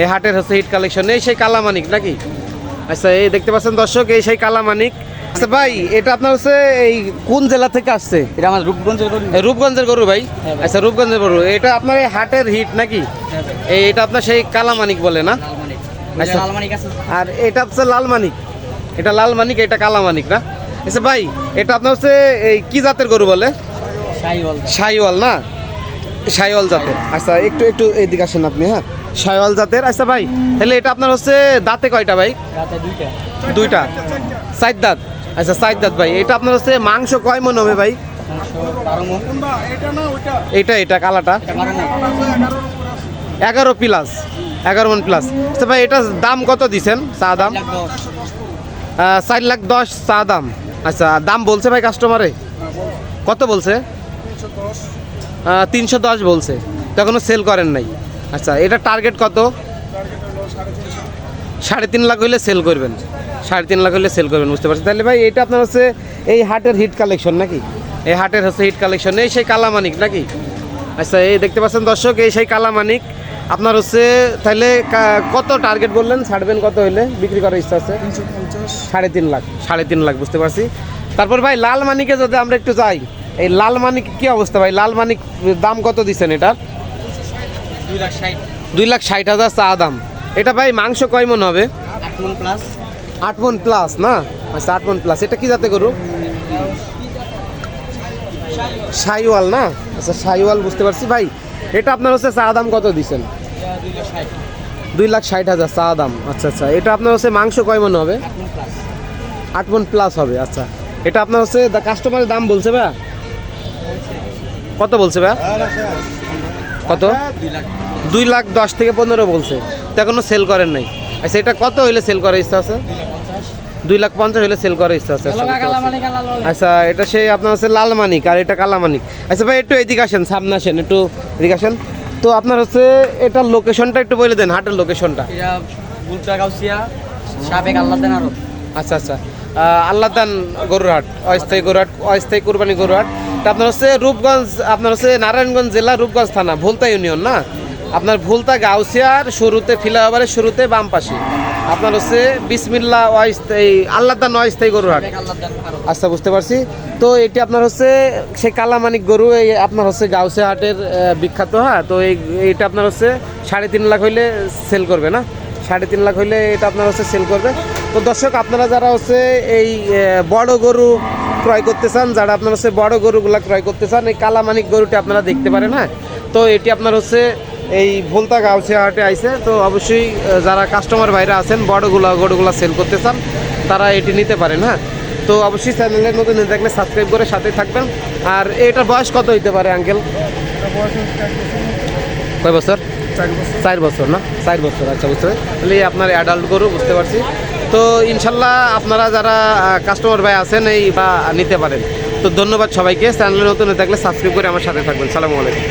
এই হাটের হচ্ছে হিট কালেকশন এই সেই কালামানিক নাকি? আচ্ছা এই দেখতে পাচ্ছেন দর্শক এই সেই কালামানিক। আচ্ছা ভাই এটা আপনার হচ্ছে এই কোন জেলা থেকে আসছে? এটা আমার রূপগঞ্জের গরু রূপগঞ্জের গরু ভাই? হ্যাঁ আচ্ছা রূপগঞ্জের গরু। এটা আপনার এই হাটের হিট নাকি? এই এটা আপনার সেই কালামানিক বলে না? আচ্ছা। আর এটা হচ্ছে লালমানিক। এটা লালমানিক এটা কালামানিক না? আচ্ছা ভাই এটা আপনার হচ্ছে এই কি জাতের গরু বলে? শাহিওয়াল। সাইওয়াল না? সাইওয়াল জাতের। আচ্ছা একটু একটু এইদিকে আসেন আপনি হ্যাঁ? সাইওয়াল জাতের। আচ্ছা ভাই তাহলে এটা আপনার হচ্ছে দাঁতে কয়টা ভাই? দুইটা। দুইটা। সাইড দাঁত? আচ্ছা সাইড দাঁত ভাই এটা আপনার হচ্ছে মাংস কয় মন হবে ভাই? এটা এটা কালাটা এগারো প্লাস এগারো মন প্লাস। আচ্ছা ভাই এটা দাম কত দিছেন? চা দাম? চার লাখ দশ চা দাম। আচ্ছা দাম বলছে ভাই কাস্টমারে কত বলছে? তিনশো দশ বলছে। তখনও সেল করেন নাই। আচ্ছা এটা টার্গেট কত? সাড়ে তিন লাখ হইলে সেল করবেন। সাড়ে তিন লাখ হইলে সেল করবেন বুঝতে পারছেন? তাহলে ভাই এটা আপনার হচ্ছে এই হাটের হিট কালেকশন নাকি? এই হাটের হচ্ছে হিট কালেকশন এই সেই কালামানিক নাকি? আচ্ছা এই দেখতে পাচ্ছেন দর্শক এই সেই কালামানিক। আপনার হচ্ছে তাহলে কত টার্গেট বললেন? ছাড়বেন কত হইলে? বিক্রি করার ইচ্ছা আছে? সাড়ে তিন লাখ সাড়ে তিন লাখ বুঝতে পারছি। তারপর ভাই লাল মানিকে যদি আমরা একটু যাই এই লাল মানিক কি অবস্থা ভাই? লাল মানিক দাম কত দিচ্ছেন এটার? দুই লাখ ষাট হাজার চা দাম। এটা ভাই মাংস কয় মন হবে? আট মন প্লাস না? আচ্ছা আট মন প্লাস এটা কি যাতে গরু? সাইওয়াল, না? আচ্ছা সাইওয়াল বুঝতে পারছি। ভাই, এটা আপনার হচ্ছে চা দাম কত দিচ্ছেন দুই লাখ ষাট হাজার চা দাম। আচ্ছা আচ্ছা এটা আপনার হচ্ছে মাংস কয় মন হবে? আট মন প্লাস হবে আচ্ছা। এটা আপনার হচ্ছে কাস্টমারের দাম বলছে ভাই? কত বলছে ভাই? কত? দুই লাখ দশ থেকে পনেরো বলছে। তো এখনও সেল করেন নাই। আচ্ছা এটা কত হইলে সেল করার ইচ্ছা আছে? দুই লাখ পঞ্চাশ হইলে সেল করার ইচ্ছা আছে। আচ্ছা, এটা সেই আপনার হচ্ছে লাল মানিক আর এটা কালা মানিক। আচ্ছা ভাই একটু এদিকে আসেন সামনে আসেন একটু এদিকে আসেন। তো আপনার হচ্ছে এটার লোকেশনটা একটু বলে দেন হাটের লোকেশনটা আচ্ছা আচ্ছা। আল্লাহ দান গরুরহাট অস্থায়ী গরুহাট অস্থায়ী কুরবানি গরুহাট আপনার হচ্ছে রূপগঞ্জ, আপনার হচ্ছে নারায়ণগঞ্জ জেলা রূপগঞ্জ থানা, ভুলতা ইউনিয়ন, না? আপনার ভুলতা গাউসিয়ার শুরুতে ফিলাবারের শুরুতে, বাম পাশে। আপনার হচ্ছে বিসমিল্লা অস্থায়ী আল্লাহ দান অস্থায়ী দেন আরও আচ্ছা বুঝতে পারছি। তো এটি আপনার হচ্ছে সে কালামানিক গরু, এই আপনার হচ্ছে গাউসে হাটের বিখ্যাত হ্যাঁ? তো এই, এটা আপনার হচ্ছে সাড়ে তিন লাখ হইলে সেল করবে, না? সাড়ে তিন লাখ হইলে এটা আপনার হচ্ছে সেল করবে। তো দর্শক আপনারা যারা হচ্ছে এই বড় গরু ক্রয় করতে চান যারা আপনার হচ্ছে বড় গরুগুলা ক্রয় করতে চান এই কালামানিক গরুটি আপনারা দেখতে পারেন হ্যাঁ? তো এটি আপনার হচ্ছে এই ভোলতা গাউসিয়া হাটে আইছে। তো অবশ্যই যারা কাস্টমার বাইরে আছেন বড়গুলা গরুগুলা সেল করতে চান তারা এটি নিতে পারেন হ্যাঁ? তো অবশ্যই চ্যানেলের নতুন থাকলে সাবস্ক্রাইব করে সাথে থাকবেন। আর এটার বয়স কত হইতে পারে আঙ্কেল কয় বছর? চার বছর। না? চার বছর আচ্ছা বুঝতে পারছি। তাহলে আপনার অ্যাডাল্ট গরু বুঝতে পারছি। তো ইনশাল্লাহ আপনারা যারা কাস্টমার ভাই আছেন, এই বা নিতে পারেন। তো ধন্যবাদ সবাইকে। চ্যানেলে নতুন থাকলে সাবস্ক্রাইব করে আমার সাথে থাকবেন। সালামু আলাইকুম।